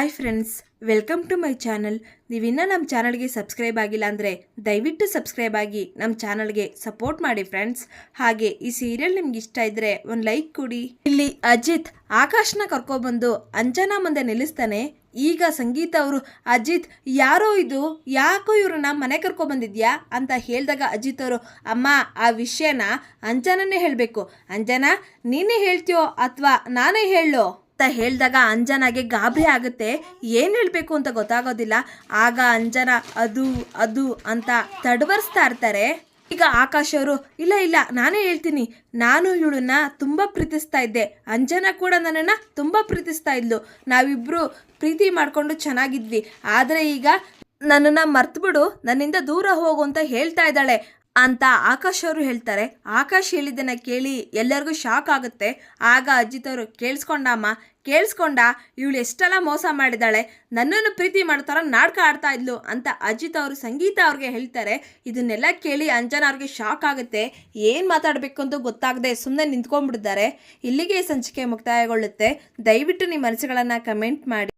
Hi friends welcome to my channel ನೀವಿನ್ನೂ ನಮ್ಮ ಚಾನಲ್ಗೆ ಸಬ್ಸ್ಕ್ರೈಬ್ ಆಗಿಲ್ಲ ಅಂದರೆ ದಯವಿಟ್ಟು ಸಬ್ಸ್ಕ್ರೈಬ್ ಆಗಿ ನಮ್ಮ ಚಾನಲ್ಗೆ ಸಪೋರ್ಟ್ ಮಾಡಿ ಫ್ರೆಂಡ್ಸ್ ಹಾಗೆ ಈ ಸೀರಿಯಲ್ ನಿಮ್ಗೆ ಇಷ್ಟ ಇದ್ದರೆ ಒಂದು ಲೈಕ್ ಕೊಡಿ. ಇಲ್ಲಿ ಅಜಿತ್ ಆಕಾಶ್ನ ಕರ್ಕೊಬಂದು ಅಂಜನಾ ಮುಂದೆ ನಿಲ್ಲಿಸ್ತಾನೆ. ಈಗ ಸಂಗೀತ ಅವರು, ಅಜಿತ್, ಯಾರೋ ಇದು? ಯಾಕೋ ಇವ್ರನ್ನ ಮನೆ ಕರ್ಕೊಬಂದಿದ್ಯಾ? ಅಂತ ಹೇಳಿದಾಗ ಅಜಿತ್ ಅವರು, ಅಮ್ಮ, ಆ ವಿಷಯನ ಅಂಜನನೇ ಹೇಳಬೇಕು. ಅಂಜನಾ, ನೀನೇ ಹೇಳ್ತೀಯೋ ಅಥವಾ ನಾನೇ ಹೇಳೋ? ಅಂತ ಹೇಳಿದಾಗ ಅಂಜನಾಗೆ ಗಾಬರಿ ಆಗುತ್ತೆ. ಏನು ಹೇಳಬೇಕು ಅಂತ ಗೊತ್ತಾಗೋದಿಲ್ಲ. ಆಗ ಅಂಜನ ಅದು ಅದು ಅಂತ ತಡವರಿಸ್ತಾ ಇರ್ತಾರೆ. ಈಗ ಆಕಾಶ್ ಅವರು, ಇಲ್ಲ ಇಲ್ಲ, ನಾನೇ ಹೇಳ್ತೀನಿ. ನಾನು ಇವಳನ್ನ ತುಂಬ ಪ್ರೀತಿಸ್ತಾ ಇದ್ದೆ. ಅಂಜನ ಕೂಡ ನನ್ನನ್ನು ತುಂಬ ಪ್ರೀತಿಸ್ತಾ ಇದ್ಲು. ನಾವಿಬ್ಬರು ಪ್ರೀತಿ ಮಾಡಿಕೊಂಡು ಚೆನ್ನಾಗಿದ್ವಿ. ಆದರೆ ಈಗ ನನ್ನನ್ನು ಮರ್ತುಬಿಡು, ನನ್ನಿಂದ ದೂರ ಹೋಗು ಅಂತ ಹೇಳ್ತಾ ಇದ್ದಾಳೆ. ಅಂತ ಆಕಾಶ್ ಅವರು ಹೇಳ್ತಾರೆ. ಆಕಾಶ್ ಹೇಳಿದ್ದನ್ನ ಕೇಳಿ ಎಲ್ಲರಿಗೂ ಶಾಕ್ ಆಗುತ್ತೆ. ಆಗ ಅಜಿತ್ ಅವರು ಕೇಳಿಸ್ಕೊಂಡಮ್ಮ ಕೇಳಿಸ್ಕೊಂಡ ಇವಳು ಎಷ್ಟೆಲ್ಲ ಮೋಸ ಮಾಡಿದ್ದಾಳೆ, ನನ್ನನ್ನು ಪ್ರೀತಿ ಮಾಡ್ತಾರ ನಾಟಕ ಆಡ್ತಾ ಇದ್ಲು ಅಂತ ಅಜಿತ್ ಅವರು, ಸಂಗೀತ ಅವ್ರಿಗೆ ಹೇಳ್ತಾರೆ. ಇದನ್ನೆಲ್ಲ ಕೇಳಿ ಅಂಜನಾ ಅವ್ರಿಗೆ ಶಾಕ್ ಆಗುತ್ತೆ. ಏನು ಮಾತಾಡಬೇಕು ಅಂತ ಗೊತ್ತಾಗದೆ ಸುಮ್ಮನೆ ನಿಂತ್ಕೊಂಡ್ಬಿಡ್ತಾರೆ. ಇಲ್ಲಿಗೆ ಸಂಚಿಕೆ ಮುಕ್ತಾಯಗೊಳ್ಳುತ್ತೆ. ದಯವಿಟ್ಟು ನಿಮ್ಮ ಮನಸ್ಸುಗಳನ್ನು ಕಮೆಂಟ್ ಮಾಡಿ.